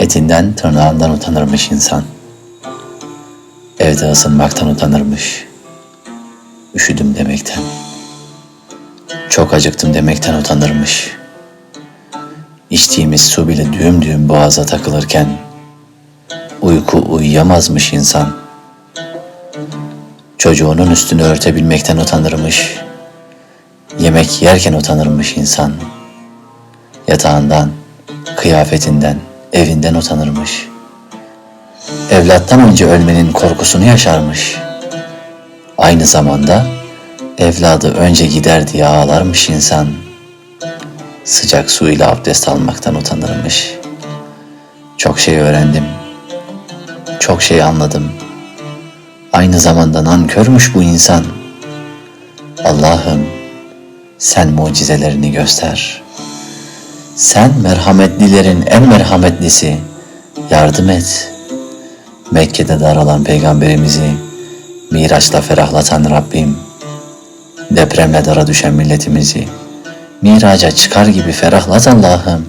Etinden tırnağından utanırmış insan. Evde ısınmaktan utanırmış. Üşüdüm demekten. Çok acıktım demekten utanırmış. İçtiğimiz su bile düğüm düğüm boğaza takılırken uyku uyuyamazmış insan. Çocuğunun üstünü örtebilmekten utanırmış. Yemek yerken utanırmış insan. Yatağından, kıyafetinden, evinden utanırmış. Evlattan önce ölmenin korkusunu yaşarmış. Aynı zamanda evladı önce gider diye ağlarmış insan. Sıcak su ile abdest almaktan utanırmış. Çok şey öğrendim. Çok şey anladım. Aynı zamanda nankörmüş bu insan. Allah'ım sen mucizelerini göster. Sen merhametlilerin en merhametlisi. Yardım et. Mekke'de daralan peygamberimizi Miraç'la ferahlatan Rabbim. Depremle dara düşen milletimizi Miraca çıkar gibi ferahlat Allah'ım.